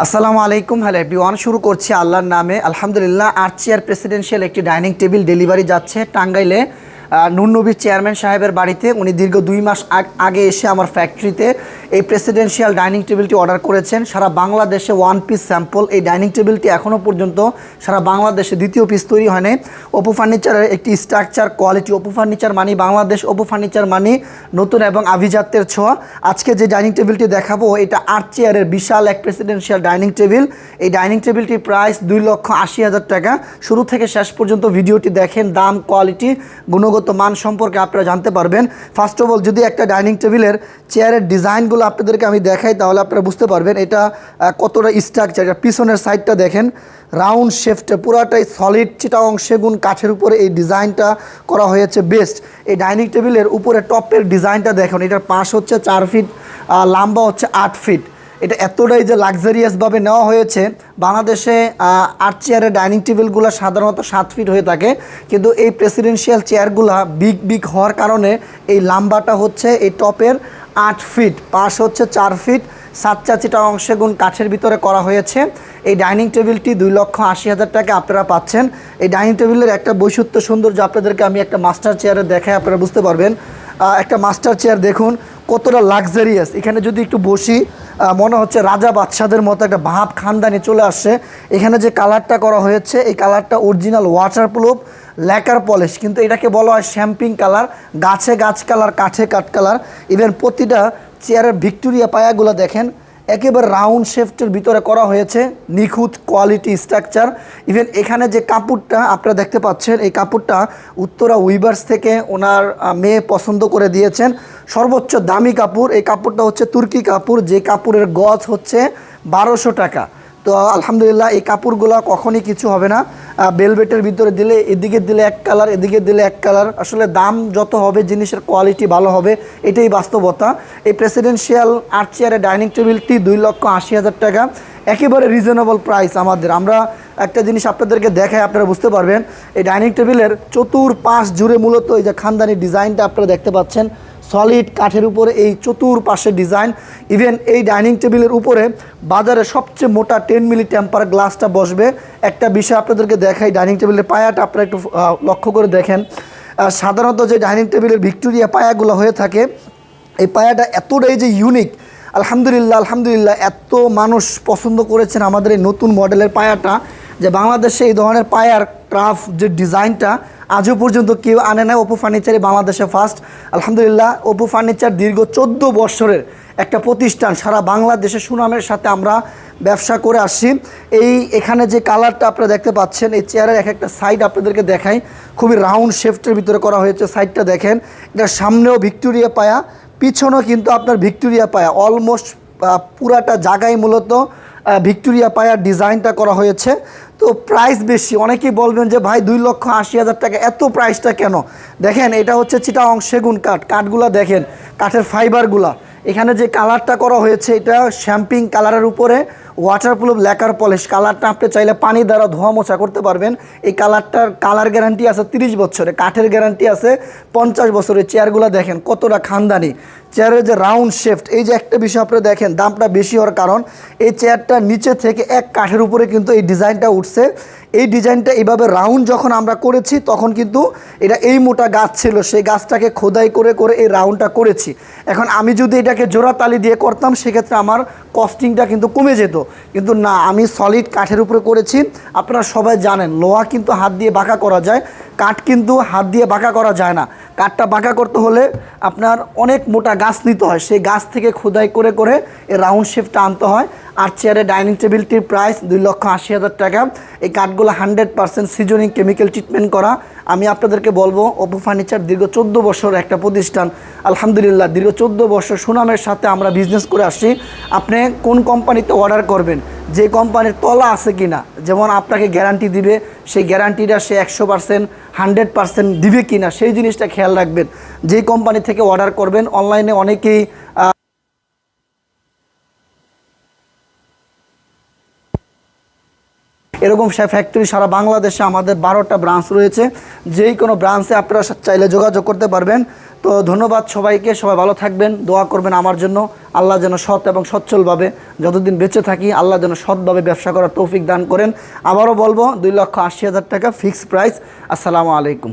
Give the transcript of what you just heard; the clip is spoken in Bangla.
আসসালামু আলাইকুম, হ্যালো এভরিওয়ান শুরু করছি আল্লাহর নামে। আলহামদুলিল্লাহ আর্চিয়ার প্রেসিডেন্সিয়াল একটি ডাইনিং টেবিল ডেলিভারি যাচ্ছে টাঙ্গাইলে। নুরনবীর চেয়ারম্যান সাহেবের বাড়িতে। উনি দীর্ঘ দুই মাস আগে এসে আমার ফ্যাক্টরিতে এই প্রেসিডেন্সিয়াল ডাইনিং টেবিলটি অর্ডার করেছেন। সারা বাংলাদেশে ওয়ান পিস স্যাম্পল এই ডাইনিং টেবিলটি এখনও পর্যন্ত সারা বাংলাদেশে দ্বিতীয় পিস তৈরি হয়নি ওপো ফার্নিচারের একটি স্ট্রাকচার কোয়ালিটি ওপো ফার্নিচার মানি, বাংলাদেশ ওপো ফার্নিচার মানি, নতুন এবং আভিজাত্যের ছোঁয়া। আজকে যে ডাইনিং টেবিলটি দেখাবো, এটা আট চেয়ারের বিশাল এক প্রেসিডেন্সিয়াল ডাইনিং টেবিল এই ডাইনিং টেবিলটির প্রাইস দুই লক্ষ আশি হাজার টাকা। শুরু থেকে শেষ পর্যন্ত ভিডিওটি দেখেন। দাম কোয়ালিটি গুণগত মান সম্পর্কে আপনারা জানতে পারবেন। ফার্স্ট অফ অল যদি একটা ডাইনিং টেবিলের চেয়ারের ডিজাইনগুলো আপনাদেরকে আমি দেখাই, তাহলে আপনারা বুঝতে পারবেন এটা কতটা স্ট্রাকচার এটা পিছনের সাইডটা দেখেন রাউন্ড শেফটে পুরাটাই সলিড চিটাং সেগুন কাঠের উপরে এই ডিজাইনটা করা হয়েছে বেস্ট এই ডাইনিং টেবিলের উপরে টপের ডিজাইনটা দেখুন, এটার পাশ হচ্ছে চার ফিট লম্বা হচ্ছে আট ফিট এটা এতটাই যে লাক্সারিয়াসভাবে নেওয়া হয়েছে, বাংলাদেশে আট চেয়ারের ডাইনিং টেবিলগুলো সাধারণত সাত ফিট হয়ে থাকে, কিন্তু এই প্রেসিডেন্সিয়াল চেয়ারগুলো বিগ বিগ হওয়ার কারণে এই লাম্বাটা হচ্ছে এই টপের আট ফিট পাশ হচ্ছে চার ফিট সাত চিটা অংশে গুণ কাঠের ভিতরে করা হয়েছে। এই ডাইনিং টেবিলটি দুই লক্ষ আশি হাজার টাকা আপনারা পাচ্ছেন। এই ডাইনিং টেবিলের একটা বৈশিষ্ট্য সৌন্দর্য আপনাদেরকে আমি একটা মাস্টার চেয়ারে দেখাই, আপনারা বুঝতে পারবেন। একটা মাস্টার চেয়ার দেখুন, কতটা লাক্সারিয়াস এখানে যদি একটু বসি মনে হচ্ছে রাজা বাদশাদের মতো একটা ভাব খানদানি চলে আসছে। এখানে যে কালারটা করা হয়েছে, এই কালারটা original waterproof lacquer polish কিন্তু এটাকে বলা হয় শ্যাম্পিং কালার গাছে গাছ কালার কাঠে কাঠ কালার। ইভেন প্রতিটা চেয়ারের ভিক্টোরিয়া পায়াগুলো দেখেন একেবারে রাউন্ড শেফটের ভিতরে করা হয়েছে নিখুঁত কোয়ালিটি স্ট্রাকচার ইভেন এখানে যে কাপড়টা আপনারা দেখতে পাচ্ছেন, এই কাপড়টা উত্তরা উইভার্স থেকে ওনার মেয়ে পছন্দ করে দিয়েছেন। সর্বোচ্চ দামি কাপড়, এই কাপড়টা হচ্ছে তুর্কি কাপড়, যে কাপড়ের গজ হচ্ছে বারোশো টাকা। তো আলহামদুলিল্লাহ এই কাপড়গুলো কখনই কিছু হবে না। বেলভেটের ভিতরে দিলে, এদিকে দিলে এক কালার এদিকে দিলে এক কালার আসলে দাম যত হবে, জিনিসের কোয়ালিটি ভালো হবে, এটাই বাস্তবতা। এই প্রেসিডেন্সিয়াল আর্ট চেয়ারের ডাইনিং টেবিলটি দুই লক্ষ আশি হাজার টাকা। একেবারে রিজনেবল প্রাইস আমাদের। আমরা একটা জিনিস আপনাদেরকে দেখাই, আপনারা বুঝতে পারবেন। এই ডাইনিং টেবিলের চতুর পাশ জুড়ে মূলত এই যে খানদানি ডিজাইনটা আপনারা দেখতে পাচ্ছেন। সলিড কাঠের উপরে এই চতুর পাশে ডিজাইন। ইভেন এই ডাইনিং টেবিলের উপরে বাজারে সবচেয়ে মোটা টেন মিলি টেম্পার গ্লাসটা বসবে। একটা বিষয় আপনাদেরকে দেখাই, ডাইনিং টেবিলের পায়াটা আপনারা একটু লক্ষ্য করে দেখেন। সাধারণত যে ডাইনিং টেবিলের ভিক্টোরিয়া পায়াগুলো হয়ে থাকে, এই পায়াটা এতটাই যে ইউনিক আলহামদুলিল্লাহ আলহামদুলিল্লাহ, এত মানুষ পছন্দ করেছেন আমাদের এই নতুন মডেলের পায়াটা, যে বাংলাদেশে এই ধরনের পায়ার ক্রাফট যে ডিজাইনটা আজও পর্যন্ত কেউ আনে না ওপো ফার্নিচারে, বাংলাদেশে ফার্স্ট আলহামদুলিল্লাহ, ওপো ফার্নিচার দীর্ঘ চোদ্দ বছরের একটা প্রতিষ্ঠান, সারা বাংলাদেশে সুনামের সাথে আমরা ব্যবসা করে আসছি। এই এখানে যে কালারটা আপনারা দেখতে পাচ্ছেন, এই চেয়ারের এক একটা সাইড আপনাদেরকে দেখাই। খুবই রাউন্ড শেফটের ভিতরে করা হয়েছে সাইডটা দেখেন। এটার সামনেও ভিক্টোরিয়া পায়া, পিছনেও কিন্তু আপনার ভিক্টোরিয়া পায়া। অলমোস্ট পুরাটা জায়গায় মূলত ভিক্টোরিয়া পায়ার ডিজাইনটা করা হয়েছে। তো প্রাইস বেশি। অনেকেই বলবেন যে, ভাই, দুই লক্ষ আশি হাজার টাকা, এত প্রাইসটা কেন? দেখেন, এটা হচ্ছে চিটাং সেগুন কাঠ। কাঠগুলা দেখেন, কাঠের ফাইবারগুলা এখানে যে কালারটা করা হয়েছে, এটা শ্যাম্পিং কালারের উপরে। ওয়াটারপ্রুফ ল্যাকার পলিশ কালারটা আপনি চাইলে পানি দ্বারা ধোয়া মোছা করতে পারবেন। এই কালারটার কালার গ্যারান্টি আছে তিরিশ বছরে কাঠের গ্যারান্টি আছে পঞ্চাশ বছরের। চেয়ারগুলো দেখেন কতটা খানদানি। চেয়ারের যে রাউন্ড শেফট এই যে একটা বিষয় আপনি দেখেন, দামটা বেশি হওয়ার কারণ, এই চেয়ারটা নিচে থেকে এক কাঠের উপরে কিন্তু এই ডিজাইনটা উঠছে। এই ডিজাইনটা এভাবে রাউন্ড যখন আমরা করেছি, তখন কিন্তু এটা এই মোটা গাছ ছিল, সেই গাছটাকে খোদাই করে করে এই রাউন্ডটা করেছি। এখন আমি যদি এটাকে জোড়া তালি দিয়ে করতাম, সেক্ষেত্রে আমার কস্টিংটা কিন্তু কমে যেত। কিন্তু না, আমি সলিড কাঠের উপরে করেছি। আপনারা সবাই জানেন, লোহা কিন্তু হাত দিয়ে বাঁকা করা যায়। কাঠ কিন্তু হাত দিয়ে বাঁকা করা যায় না। কাঠটা বাঁকা করতে হলে আপনার অনেক মোটা গাছ নিতে হয়। সেই গাছ থেকে খোদাই করে করে এই রাউন্ড শেপটা আনতে হয়। আর চেয়ারে ডাইনিং টেবিলটির প্রাইস দুই লক্ষ আশি হাজার টাকা। এই কাঠগুলো hundred percent seasoning chemical treatment করা। আমি আপনাদেরকে বলব ওপো ফার্নিচার দীর্ঘ চোদ্দ বছর একটা প্রতিষ্ঠান। আলহামদুলিল্লাহ, দীর্ঘ চোদ্দ বছর সুনামের সাথে আমরা বিজনেস করে আসছি। আপনি কোন কোম্পানিতে অর্ডার করবেন? যে কোম্পানির তলা আছে কি না যেমন আপনাকে গ্যারান্টি দিবে, সেই গ্যারান্টিটা সে একশো পার্সেন্ট হান্ড্রেড পার্সেন্ট দিবে কি না সেই জিনিসটা খেয়াল রাখবেন। যেই কোম্পানি থেকে অর্ডার করবেন অনলাইনে অনেকেই এরকম সে ফ্যাক্টরি সারা বাংলাদেশে আমাদের বারোটা ব্রাঞ্চ রয়েছে। যেই কোনো ব্রাঞ্চে আপনারা চাইলে যোগাযোগ করতে পারবেন। তো ধন্যবাদ সবাইকে, সবাই ভালো থাকবেন, দোয়া করবেন আমার জন্য। আল্লাহ যেন সৎ এবং সচ্ছলভাবে যতদিন বেঁচে থাকি, আল্লাহ যেন সৎভাবে ব্যবসা করার তৌফিক দান করেন। আবারও বলব, দুই লক্ষ আশি হাজার টাকা ফিক্সড প্রাইস আসসালামু আলাইকুম।